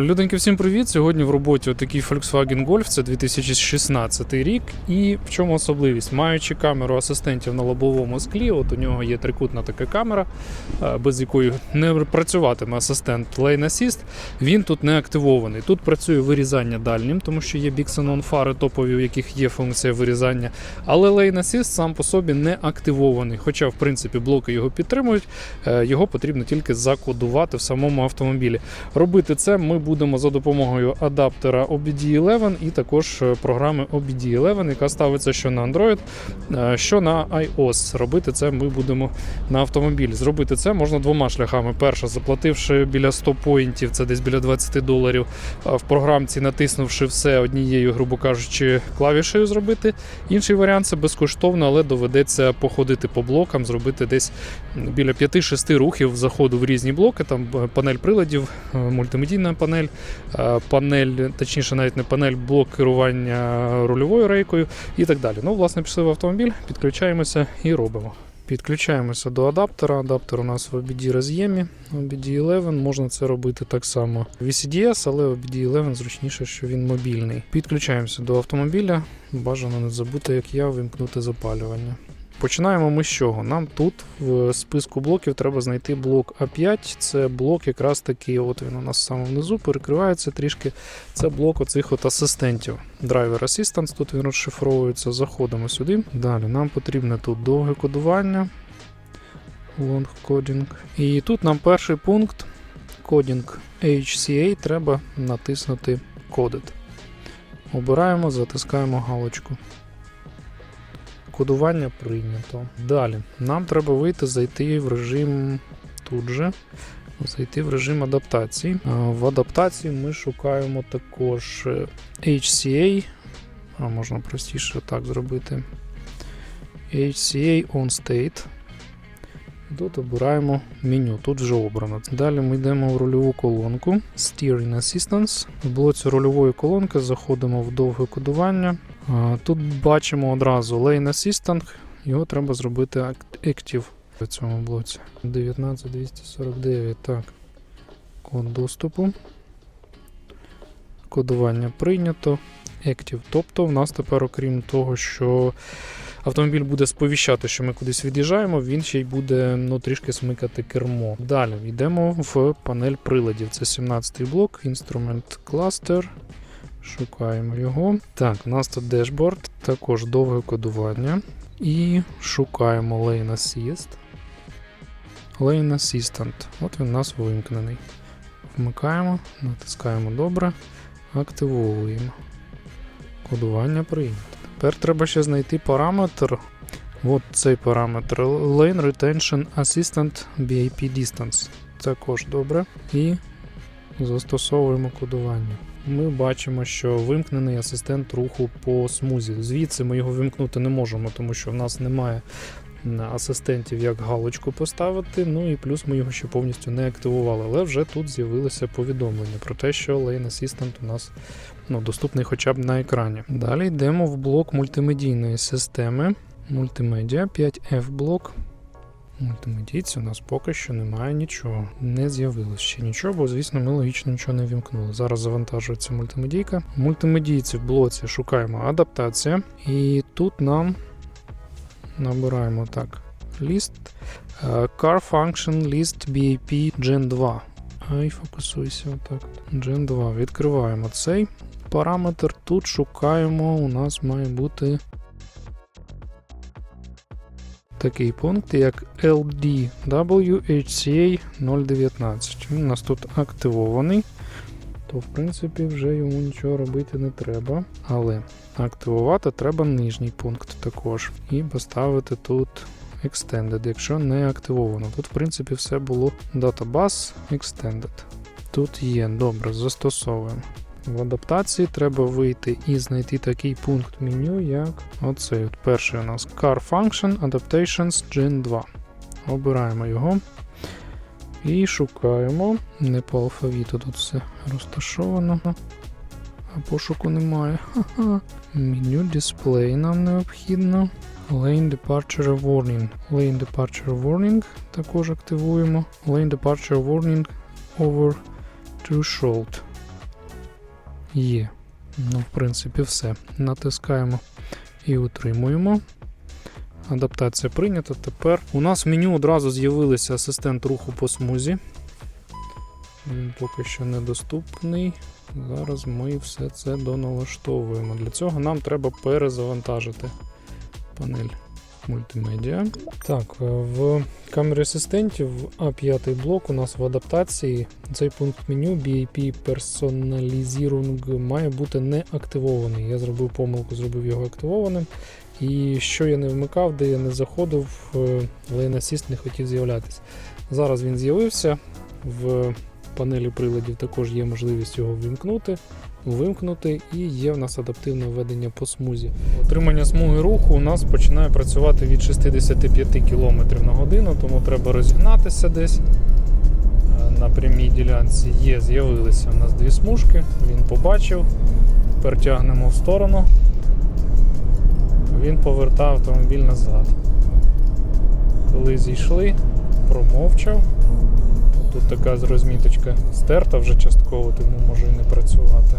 Люденьки, всім привіт! Сьогодні в роботі такий Volkswagen Golf, це 2016 рік. І в чому особливість? Маючи камеру асистентів на лобовому склі, от у нього є трикутна така камера, е, без якої не працюватиме асистент Lane Assist. Він тут не активований. Тут працює вирізання дальнім, тому що є Bixenon фари топові, у яких є функція вирізання. Але Lane Assist сам по собі не активований. Хоча, в принципі, блоки його підтримують, е, його потрібно тільки закодувати в самому автомобілі. Робити це ми будемо за допомогою адаптера OBD11 і також е, програми OBD11, яка ставиться що на Android, е, що на iOS. Робити це ми будемо на автомобілі. Зробити це можна двома шляхами. Перше, заплативши біля 100 поінтів, це десь біля 20 доларів. В програмці натиснувши все однією, грубо кажучи, клавішею зробити. Інший варіант це безкоштовно, але доведеться походити по блокам, зробити десь біля 5-6 рухів заходу в різні блоки. Там е, панель приладів, мультимедійна панель, е, панель, точніше, навіть не панель, блок керування рульовою рейкою і так далі. Ну, власне, пішли в автомобіль, підключаємося і робимо. Підключаємося до адаптера. Адаптер у нас в OBD роз'ємі. OBD11 можна це робити так само в VCDS, але OBD11 зручніше, що він мобільний. Підключаємося до автомобіля. Бажано не забути, як я, вимкнути запалювання. Починаємо ми з чого? Нам тут в списку блоків треба знайти блок А5. Це блок якраз таки, от він у нас саме внизу, перекривається трішки. Це блок оцих от асистентів. Driver Assistance, тут він розшифровується. Заходимо сюди. Далі нам потрібне тут довге кодування. Long coding. І тут нам перший пункт кодінг HCA треба натиснути Coded. Обираємо, затискаємо галочку. Кодування прийнято. Далі. Нам треба вийти, зайти в режим тут же. Зайти в режим адаптації. В адаптації ми шукаємо також е, HCA. А можна простіше так зробити. HCA on state. Тут обираємо меню, тут вже обрано. Далі ми йдемо в рульову колонку Steering Assistance. В блоці рульової колонки заходимо в довге кодування. Тут бачимо одразу Lane Assistant, його треба зробити Active в цьому блоці. 19249, так. Код доступу. Кодування прийнято. Active. Тобто в нас тепер, окрім того, що автомобіль буде сповіщати, що ми кудись від'їжджаємо, він ще й буде ну, трішки смикати кермо. Далі йдемо в панель приладів. Це 17-й блок, Instrument Cluster. Шукаємо його. Так, у нас тут дешборд, також довге кодування. І шукаємо Lane Assist. Lane Assistant. От він у нас вимкнений. Вмикаємо, натискаємо добре, активовуємо. Кодування прийнято. Тепер треба ще знайти параметр. От цей параметр Lane Retention Assistant BAP Distance. Також добре. І застосовуємо кодування. Ми бачимо, що вимкнений асистент руху по смузі. Звідси ми його вимкнути не можемо, тому що в нас немає асистентів, як галочку поставити. Ну і плюс ми його ще повністю не активували. Але вже тут з'явилося повідомлення про те, що Lane Assistant у нас ну, доступний хоча б на екрані. Далі йдемо в блок мультимедійної системи. Мультимедіа 5F блок. Мультимедійці у нас поки що немає нічого. Не з'явилось ще нічого, бо, звісно, ми логічно нічого не вімкнули. Зараз завантажується мультимедійка. Мультимедійці в блоці шукаємо адаптація. І тут нам набираємо так. List. е, Car Function List BAP Gen 2. Ай, фокусуйся отак. Gen 2. Відкриваємо цей параметр. Тут шукаємо. У нас має бути такий пункт, як LDWHCA 019. Він у нас тут активований, то в принципі вже йому нічого робити не треба. Але активувати треба нижній пункт також. І поставити тут Extended, якщо не активовано. Тут, в принципі, все було Databus Extended. Тут є, добре, застосовуємо. В адаптації треба вийти і знайти такий пункт меню, як оцей. От перший у нас Car Function Adaptations Gen 2. Обираємо його і шукаємо. Не по алфавіту тут все розташовано. А пошуку немає. Ха-ха. Меню Display нам необхідно. Lane Departure Warning. Lane Departure Warning також активуємо. Lane Departure Warning over threshold. Є. Ну, в принципі, все. Натискаємо і утримуємо. Адаптація прийнята. Тепер у нас в меню одразу з'явився асистент руху по смузі. Він поки що недоступний. Зараз ми все це доналаштовуємо. Для цього нам треба перезавантажити панель мультимедіа. Так, е, в камері асистентів А5 блок у нас в адаптації цей пункт меню BAP Personalisierung має бути не активований. Я зробив помилку, зробив його активованим. І що я не вмикав, де я не заходив, е, Assist не хотів з'являтися. Зараз він з'явився. В панелі приладів також є можливість його вимкнути, вимкнути, і є в нас адаптивне введення по смузі. Отримання смуги руху у нас починає працювати від 65 км на годину, тому треба розігнатися десь. Е, На прямій ділянці є, з'явилися у нас дві смужки, він побачив, тепер тягнемо в сторону, він повертав автомобіль назад. Коли зійшли, промовчав. Тут така розміточка стерта вже частково, тому може і не працювати.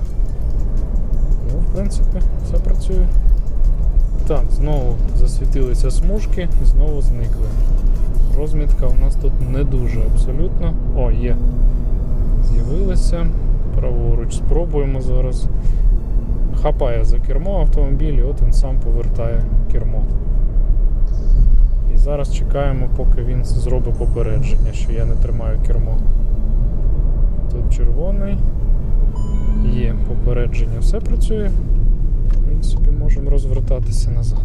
Ну, в принципі, все працює. Так, знову засвітилися смужки і знову зникли. Розмітка у нас тут не дуже абсолютно. О, є. З'явилися. Праворуч. Спробуємо зараз. Хапає за кермо автомобіль, і от він сам повертає кермо. І зараз чекаємо, поки він зробить попередження, що я не тримаю кермо. Тут червоний. Є попередження, все працює. В принципі, можемо розвертатися назад.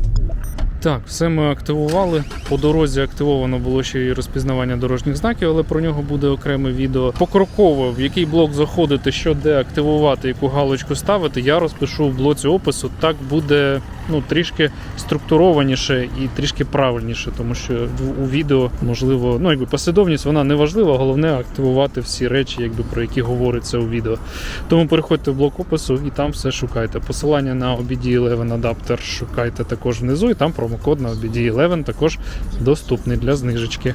Так, все ми активували. По дорозі активовано було ще й розпізнавання дорожніх знаків, але про нього буде окреме відео. Покроково, в який блок заходити, що де активувати, яку галочку ставити, я розпишу в блоці опису. Так буде ну, трішки структурованіше і трішки правильніше, тому що у відео можливо, ну якби послідовність вона не важлива, головне активувати всі речі, якби про які говориться у відео. Тому переходьте в блок опису і там все шукайте. Посилання на OBD11 адаптер шукайте також внизу, і там промокод на OBD11 також доступний для знижечки.